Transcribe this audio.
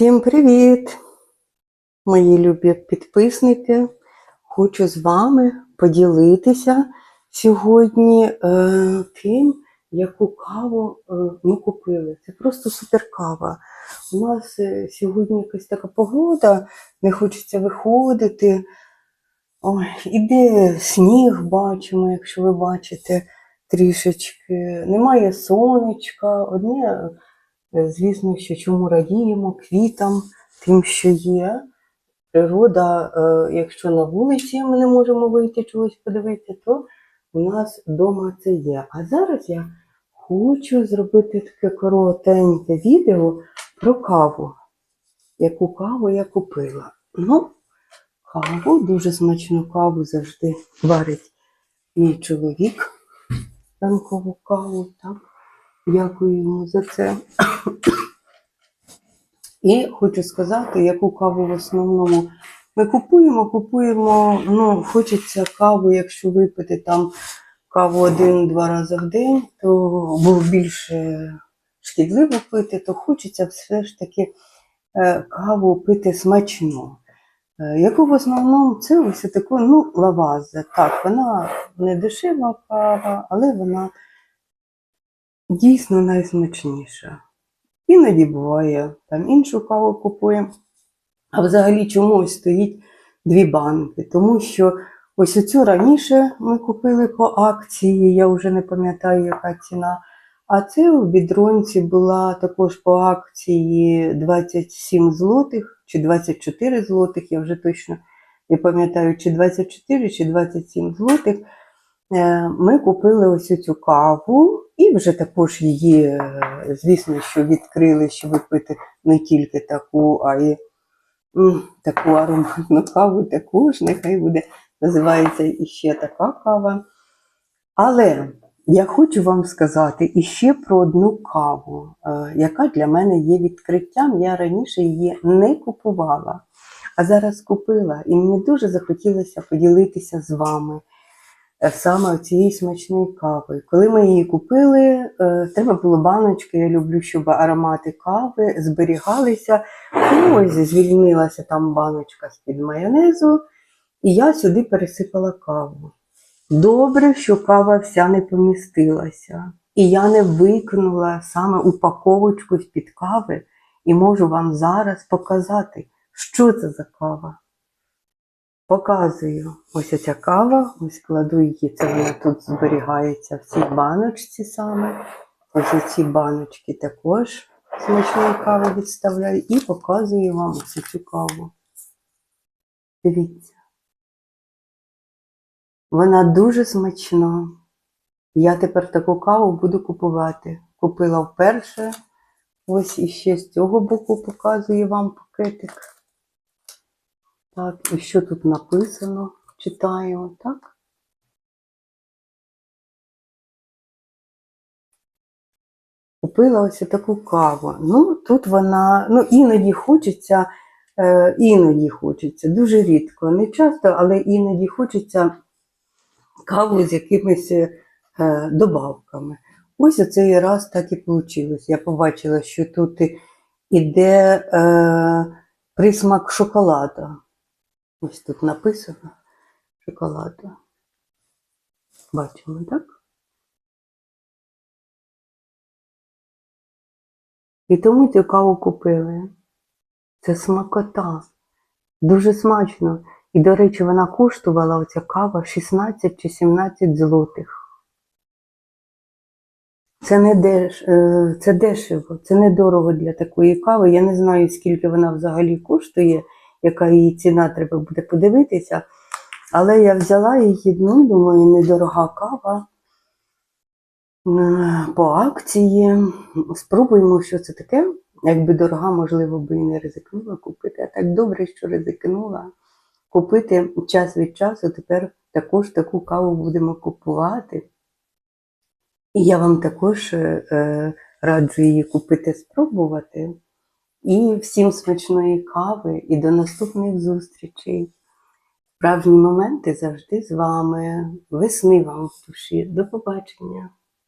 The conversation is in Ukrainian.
Всім привіт, мої любі підписники. Хочу з вами поділитися сьогодні е, тим, яку каву е, ми купили. Це просто супер кава. У нас е, сьогодні якась така погода, не хочеться виходити. Ой, іде сніг, бачимо, якщо ви бачите трішечки. Немає сонечка. Одне Звісно, що чому радіємо квітам, тим, що є. Природа, е, якщо на вулиці ми не можемо вийти чогось подивитися, то у нас вдома це є. А зараз я хочу зробити таке коротеньке відео про каву. Яку каву я купила. Ну, каву, дуже смачну каву завжди варить мій чоловік. Ранкову каву, так. Дякую йому за це. І хочу сказати, яку каву в основному ми купуємо, купуємо, ну, хочеться каву, якщо випити там каву один-два рази в день, то було більше шкідливо пити, то хочеться все ж таки е, каву пити смачно. Е, Яку в основному це ось таку, ну, лаваза. Так, вона не дешева кава, але вона дійсно найсмачніша. Іноді буває, там іншу каву купуємо. А взагалі чомусь стоїть дві банки. Тому що ось оцю раніше ми купили по акції, я вже не пам'ятаю, яка ціна. А це у бідронці була також по акції 27 злотих чи 24 злотих, я вже точно не пам'ятаю, чи 24, чи 27 злотих. Е, Ми купили ось цю каву і вже також її, е, звісно, що відкрили, щоб випити не тільки таку, а й таку ароматну каву також, нехай буде, називається іще така кава. Але я хочу вам сказати іще про одну каву, е, яка для мене є відкриттям. Я раніше її не купувала, а зараз купила, і мені дуже захотілося поділитися з вами саме цією смачною кавою. Коли ми її купили, е, треба було баночки. Я люблю, щоб аромати кави зберігалися. Ну, ось звільнилася там баночка з-під майонезу, і я сюди пересипала каву. Добре, що кава вся не помістилася. І я не викинула саме упаковочку з-під кави, і можу вам зараз показати, що це за кава. Показую. Ось оця кава, ось кладу її, це вона тут зберігається в цій баночці саме. Ось ці баночки також смачної кави відставляю і показую вам ось цю каву. Дивіться. Вона дуже смачна. Я тепер таку каву буду купувати. Купила вперше. Ось іще з цього боку показую вам пакетик. Так, і що тут написано? Читаю, так? Купила ось таку каву. Ну, тут вона, ну, іноді хочеться, е, іноді хочеться, дуже рідко, не часто, але іноді хочеться каву з якимись е, добавками. Ось оцей раз так і вийшло. Я побачила, що тут іде е, присмак шоколада. Ось тут написано шоколада. Бачимо, так? І тому цю каву купили. Це смакота. Дуже смачно. І, до речі, вона коштувала оця кава 16 чи 17 злотих. Це не деш... е, це дешево, це недорого для такої кави. Я не знаю, скільки вона взагалі коштує, яка її ціна, треба буде подивитися. Але я взяла її, ну, думаю, недорога кава по акції. Спробуємо, що це таке. Якби дорога, можливо, би і не ризикнула купити. А так добре, що ризикнула купити час від часу. Тепер також таку каву будемо купувати. І я вам також е, е, раджу її купити, спробувати. І всім смачної кави і до наступних зустрічей. Справжні моменти завжди з вами. Весни вам в душі. До побачення!